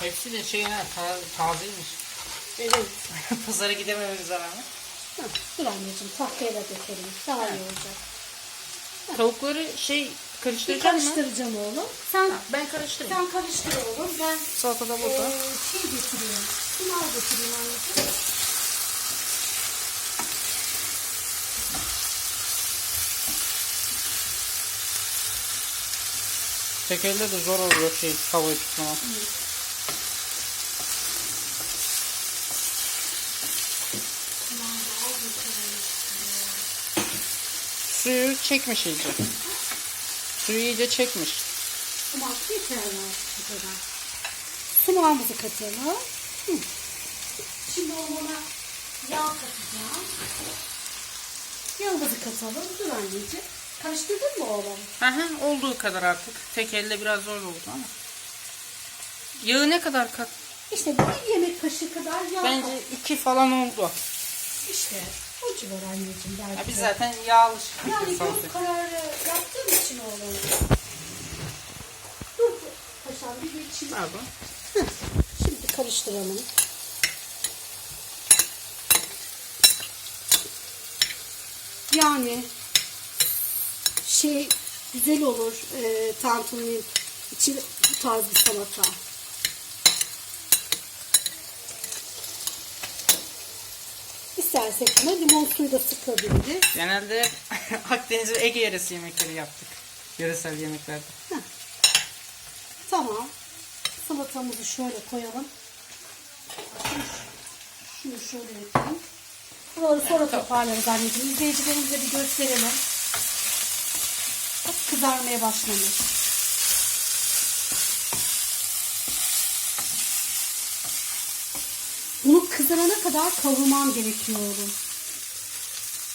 Hepsi de şey ha, ta tazeymiş. Evet. Pazara gidemememiz rağmen. Heh, dur anneciğim tahtaya da dökelim. Daha iyi olacak. Tavukları şey Bir karıştıracak mı? karıştıracağım oğlum. Sen Ben karıştırayım. sen karıştır oğlum. Ben Salata da burada. Ee, şey getireyim. Sınav getireyim anneciğim. Tek elde de zor oluyor şey tavayı tutmak. Suyu çekmiş iyice. Suyu iyice çekmiş. Sumak yeter mi bu kadar? Sumağımızı katalım. Hı. Şimdi ona yağ katacağım. Yağımızı katalım. Dur anneciğim. Karıştırdın mı oğlum? Aha, olduğu kadar artık. Tek elle biraz zor oldu ama. Yağı ne kadar kat? İşte bir yemek kaşığı kadar yağ Bence kat. iki falan oldu. İşte o civar anneciğim belki. Ya biz de. zaten yağlı Yani salata. göz kararı yaptığım için oğlum. Dur paşam bir geçeyim. Pardon. Şimdi karıştıralım. Yani şey güzel olur e, tantuninin içi bu tarz bir salata. İstersek buna limon suyu da sıkabiliriz. Genelde Akdeniz ve Ege yöresi yemekleri yaptık. Yöresel yemeklerde. Tamam. Salatamızı şöyle koyalım. Şunu şöyle yapalım. Buraları sonra toparlarız anneciğim. İzleyicilerimize bir gösterelim. Bak kızarmaya başlamış. Bunu kızarana kadar kavurmam gerekiyor oğlum.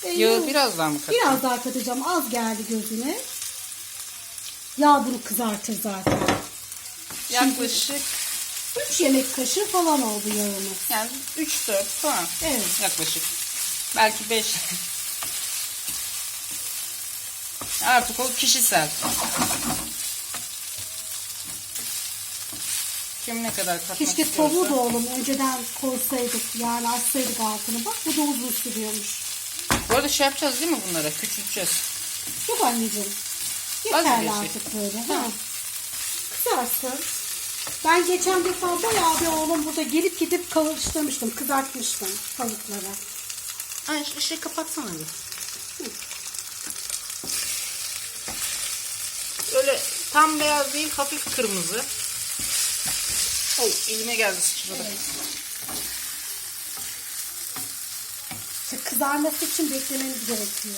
E, Yağı biraz daha mı katayım? Biraz daha katacağım. Az geldi gözüne. Yağ bunu kızartır zaten. Yaklaşık 3 yemek kaşığı falan oldu yağımız. yani 3-4 falan. Evet. Yaklaşık. Belki 5. Artık o kişisel. Kim ne kadar katmak Keşke istiyorsa. tavuğu da oğlum önceden koysaydık yani açsaydık altını. Bak bu da uzun sürüyormuş. Bu arada şey yapacağız değil mi bunları? Küçülteceğiz. Yok anneciğim. Yeterli bir şey. artık böyle. Ha. Kızarsın. Ben geçen defa bayağı bir oğlum burada gelip gidip karıştırmıştım, kızartmıştım tavukları. Ay şu ışığı kapatsana bir. Öyle tam beyaz değil hafif kırmızı. Oh elime geldi sıçradı. İşte kızarması için beklememiz gerekiyor.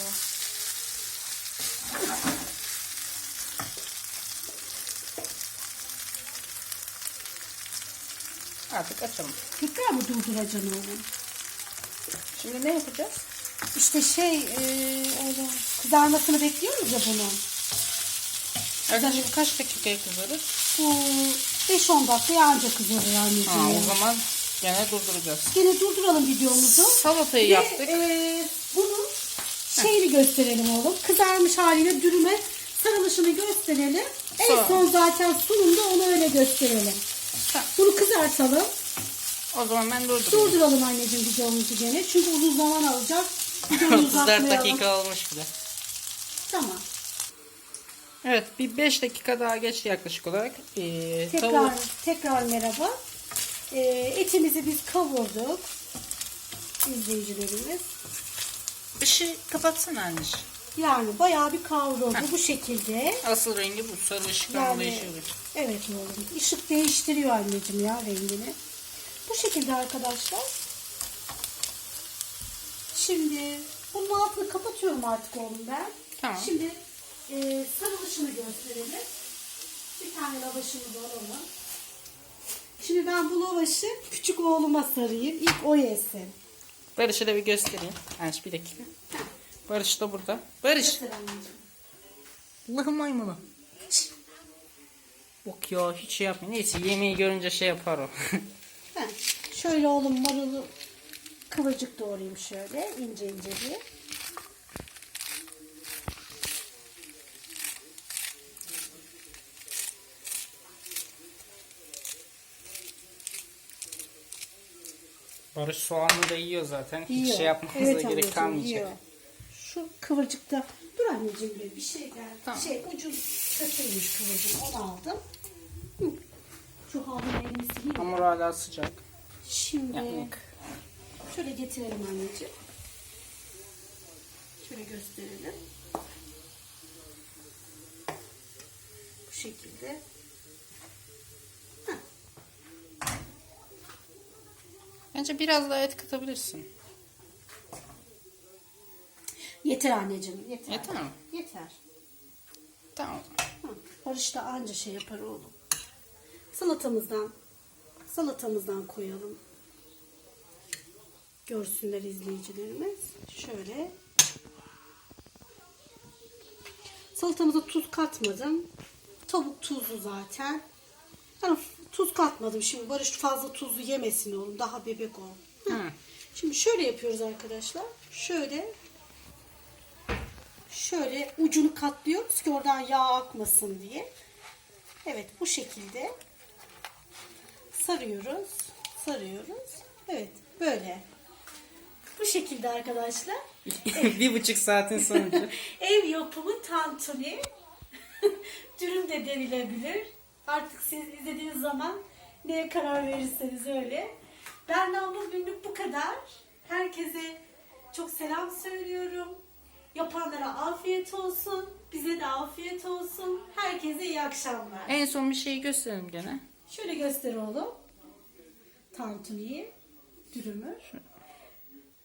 Artık açalım. Tekrar mı durduracaksın oğlum? Şimdi ne yapacağız? İşte şey, e, kızarmasını bekliyoruz ya bunun. Yaklaşık kaç dakikaya kızarır? Bu 5-10 dakika anca kızarır Ha, anneciğim. o zaman gene durduracağız. Yine durduralım videomuzu. Salatayı Ve, yaptık. e, bunun şeyini gösterelim oğlum. Kızarmış haliyle dürüme sarılışını gösterelim. En Sonra. son zaten sunumda onu öyle gösterelim. Tamam. Bunu kızartalım. O zaman ben durdurayım. Durduralım anneciğim videomuzu gene. Çünkü uzun zaman alacak. Videoyu 34 uzatmayalım. dakika olmuş bile. Tamam. Evet bir 5 dakika daha geç yaklaşık olarak. Ee, Tekrar tavuk tekrar merhaba. E, etimizi biz kavurduk. İzleyicilerimiz. ışığı kapatsana anneciğim. Yani bayağı bir kavruldu bu şekilde. Asıl rengi bu. Sarı ışık Yani- değişiyor. Evet oğlum. Işık değiştiriyor anneciğim ya rengini. Bu şekilde arkadaşlar. Şimdi bunun altını kapatıyorum artık oğlum ben. Tamam. Şimdi e, sarılışını gösterelim. Bir tane lavaşımızı alalım. Şimdi ben bu lavaşı küçük oğluma sarayım. İlk o yesin. Barış'a da bir göstereyim. Anş bir dakika. Barış da burada. Barış. Göster anneciğim. Allah'ım maymunu. Bak ya hiç şey yapmıyor. Neyse yemeği görünce şey yapar o. Heh, Şöyle oğlum marulu kıvırcık doğrayayım şöyle ince ince bir. Barış soğanlı da yiyor zaten. Hiç Yiyor. şey yapmanıza Evet gerek kalmayacak. yiyor. Şu kıvırcıkta dur anneciğim bir, bir şey geldi. Tamam. Şey ucu kötüymüş kıvırcık onu aldım. Hı. Şu halının elini sileyim. Hamur hala sıcak. Şimdi Yapmak. şöyle getirelim anneciğim. Şöyle gösterelim. Bu şekilde. Bence biraz daha et katabilirsin. Yeter anneciğim yeter. Yeter mi? Yeter. Tamam. Hı, Barış da anca şey yapar oğlum. Salatamızdan salatamızdan koyalım. Görsünler izleyicilerimiz. Şöyle. Salatamıza tuz katmadım. Tavuk tuzlu zaten. Yani tuz katmadım. Şimdi Barış fazla tuzlu yemesin oğlum. Daha bebek o. Hı. Hı. Şimdi şöyle yapıyoruz arkadaşlar. Şöyle şöyle ucunu katlıyoruz ki oradan yağ akmasın diye. Evet bu şekilde sarıyoruz. Sarıyoruz. Evet böyle. Bu şekilde arkadaşlar. bir buçuk saatin sonucu. Ev yapımı tantuni. Dürüm de denilebilir. Artık siz izlediğiniz zaman neye karar verirseniz öyle. Benden bugünlük bu kadar. Herkese çok selam söylüyorum. Yapanlara afiyet olsun. Bize de afiyet olsun. Herkese iyi akşamlar. en son bir şey gösterelim gene. Şöyle göster oğlum. Tantuniyi. Dürümü.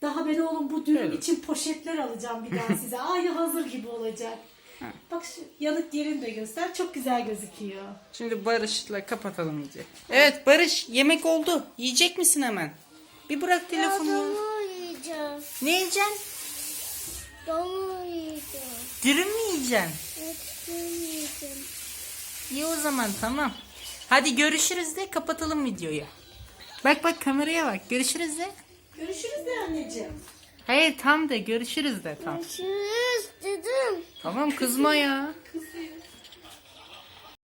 Daha ben oğlum bu dürüm Şöyle. için poşetler alacağım bir daha size. Aynı hazır gibi olacak. Bak şu yanık yerini de göster. Çok güzel gözüküyor. Şimdi Barış'la kapatalım iyice. Evet Barış yemek oldu. Yiyecek misin hemen? Bir bırak telefonu. Domu yiyeceğim. Ne yiyeceksin? Domu yiyeceğim. Dürüm mü yiyeceksin? Et yiyeceğim. İyi o zaman tamam. Hadi görüşürüz de kapatalım videoyu. Bak bak kameraya bak. Görüşürüz de. Görüşürüz de anneciğim. Hayır tam de görüşürüz de tam. Görüşürüz dedim. Tamam kızma ya. Kızıyor.